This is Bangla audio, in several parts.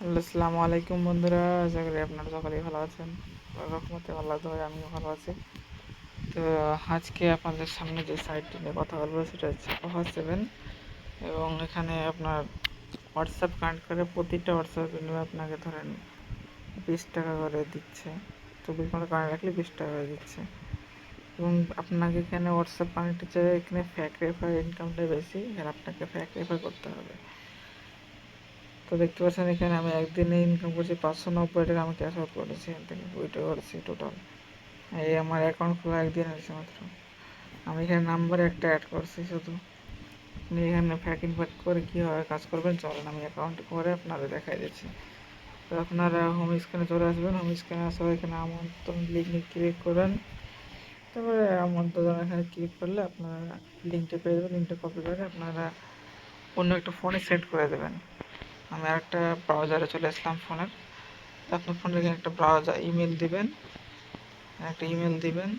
আসসালামু আলাইকুম বন্ধুরা। আশা করি আপনারা সকলেই ভালো আছেন। রহমতে আল্লাহ দয় আমিও ভালো আছি। তো, আজকে আপনাদের সামনে যে সাইটটি নিয়ে কথা বলব, সেটা হচ্ছে অফার সেভেন এবং এখানে আপনার হোয়াটসঅ্যাপ কানেক্ট করে প্রতিটা হোয়াটসঅ্যাপ বিনিময়ে আপনাকে ধরেন বিশ টাকা করে দিচ্ছে। চব্বিশ ঘণ্টা কানেক্ট রাখলে বিশ টাকা করে দিচ্ছে। এবং আপনাকে এখানে হোয়াটসঅ্যাপ কানেক্টের জায়গায় এখানে ফ্যাক রেফার ইনকামটা বেশি এখানে আপনাকে ফ্যাক রেফার করতে হবে। তো দেখতে পাচ্ছেন এখানে আমি একদিনে ইনকাম করছি পাঁচশো নব্বই টাকা আমি ক্যাশ আউট করেছি, এখান থেকে উইড্রো করেছি টোটাল এই আমার অ্যাকাউন্ট খোলা একদিন হয়েছে মাত্র। আমি এখানে নাম্বার একটা অ্যাড করছি শুধু। আপনি এখানে ফ্যাক ইনফ্যাক্ট করে কীভাবে কাজ করবেন চলেন, আমি অ্যাকাউন্ট করে আপনাদের দেখাই দিচ্ছি। তো আপনারা হোম স্ক্রিনে চলে আসবেন হোম স্ক্রিনে আসার এখানে আমন্ত্রণ লিঙ্কে ক্লিক করবেন তারপরে আমন্ত্রণ এখানে ক্লিক করলে আপনারা লিঙ্কটা পেয়ে যাবেন লিঙ্কটা কপি করে আপনারা অন্য একটা ফোনে সেট করে দেবেন। আমি আরেকটা ব্রাউজারে চলে আসলাম ফোনের। আপনার ফোনে এখানে একটা ব্রাউজার ইমেল দিবেন। একটা ইমেল দিবেন।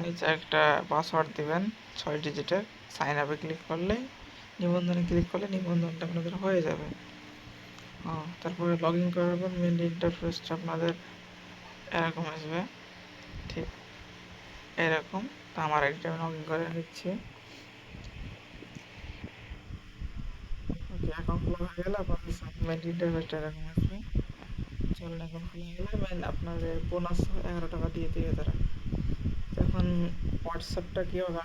নিচে একটা পাসওয়ার্ড দিবেন, ছয় ডিজিটের সাইন আপে ক্লিক করলে, নিবন্ধনে ক্লিক করলে নিবন্ধনটা আপনাদের হয়ে যাবে। হ্যাঁ তারপরে লগ ইন করার পর মেন ইন্টারফেসটা আপনাদের এরকম আসবে। ঠিক। এরকম, তো আমার আইডিটা আমি লগ ইন করে নিচ্ছি ওকে অ্যাকাউন্ট খোলা হয়ে গেলে আপনাদের সাবমেন্ট ইন্টারফেসটা এরকম আসবে চলুন এখন খোলা হয়ে গেলে মেন আপনাদের বোনাস এগারো টাকা দিয়ে দিয়ে তারা। এখন হোয়াটসঅ্যাপটা কীভাবে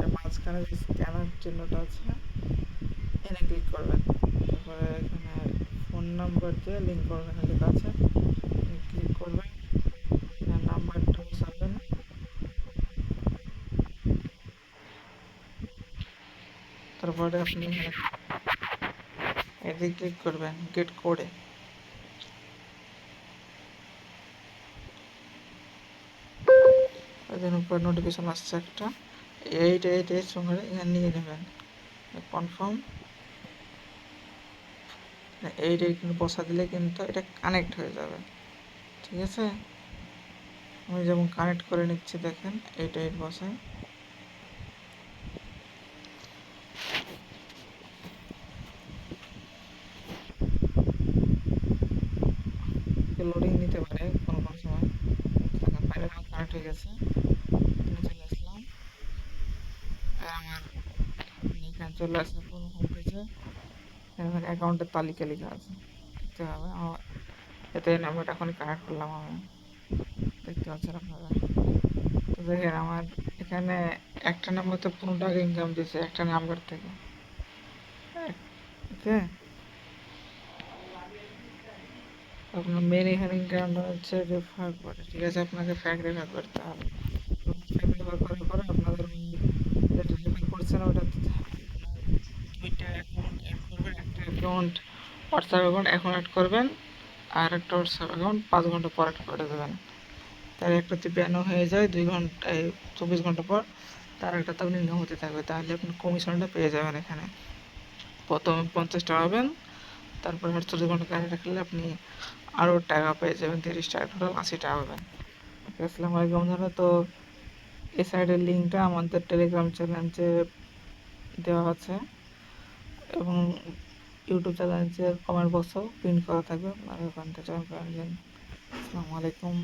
এর মাঝখানে যে স্ক্যানার চিহ্নটা আছে, এনে ক্লিক করবেন। তারপরে এখানে ফোন নাম্বার দিয়ে লিঙ্ক করবেন লেখা আছে ক্লিক করবেন নাম্বারটা বসাবেন তারপরে আপনি এদিকে ক্লিক করবেন গেট কোডে এখানে উপরে নোটিফিকেশন আসছে একটা। এইট এইট এইট সঙ্গে এখানে নিয়ে নেবেন। কনফার্ম এইট এইট কিন্তু বসা দিলে কিন্তু এটা কানেক্ট হয়ে যাবে। ঠিক আছে? আমি যেমন কানেক্ট করে নিচ্ছি, দেখেন এইট এইট বসায় লোডিং নিতে পারে কোনো কোনো সময়। ফাইনাল কানেক্ট হয়ে গেছে। চলে আসলাম। আর আমার এখানে চলে আসছে পুরো হোম পেজে এখানে অ্যাকাউন্টের তালিকা লেখা আছে। দেখতে হবে। আমার এতে নাম্বারটা এখন কানেক্ট করলাম আমি। দেখতে পাচ্ছেন আপনারা? তো দেখেন, আমার এখানে একটা নাম্বার তো পনেরো টাকা ইনকাম দিচ্ছে একটা নাম্বার থেকে। ওকে আপনার মেন এখানে ইনকামটা হচ্ছে যে রেফার করে ঠিক আছে? আপনাকে ফ্যাক রেফার করতে হবে। ফ্যাক রেফার করার পরে আপনাদের ওই যেটা রেফার করছেন, ওটা দুইটা অ্যাকাউন্ট অ্যাড করবেন, একটা অ্যাকাউন্ট হোয়াটসঅ্যাপ অ্যাকাউন্ট এখন অ্যাড করবেন, আর একটা হোয়াটসঅ্যাপ অ্যাকাউন্ট পাঁচ ঘণ্টা পর অ্যাড করে দেবেন। তার একটা ব্যানও হয়ে যায়, দুই ঘণ্টা চব্বিশ ঘণ্টা পর তার একটা তো আপনি ইনকাম হতে থাকবে। তাহলে আপনি কমিশনটা পেয়ে যাবেন এখানে। প্রথমে পঞ্চাশ টাকা পাবেন, তারপরে আটচল্লিশ ঘণ্টা কাজে রাখলে আপনি আরও টাকা পেয়ে যাবেন, তিরিশ টাকা টোটাল আশি টাকা পাবেন। আসসালামু আলাইকুম বন্ধুরা, তো এই সাইডের লিঙ্কটা আমাদের টেলিগ্রাম চ্যানেলে দেওয়া আছে এবং ইউটিউব চ্যানেলের কমেন্ট বক্সও প্রিন্ট করা থাকবে, আপনারা ওখান থেকে জয়েন করে নেবেন। আসসালামু আলাইকুম।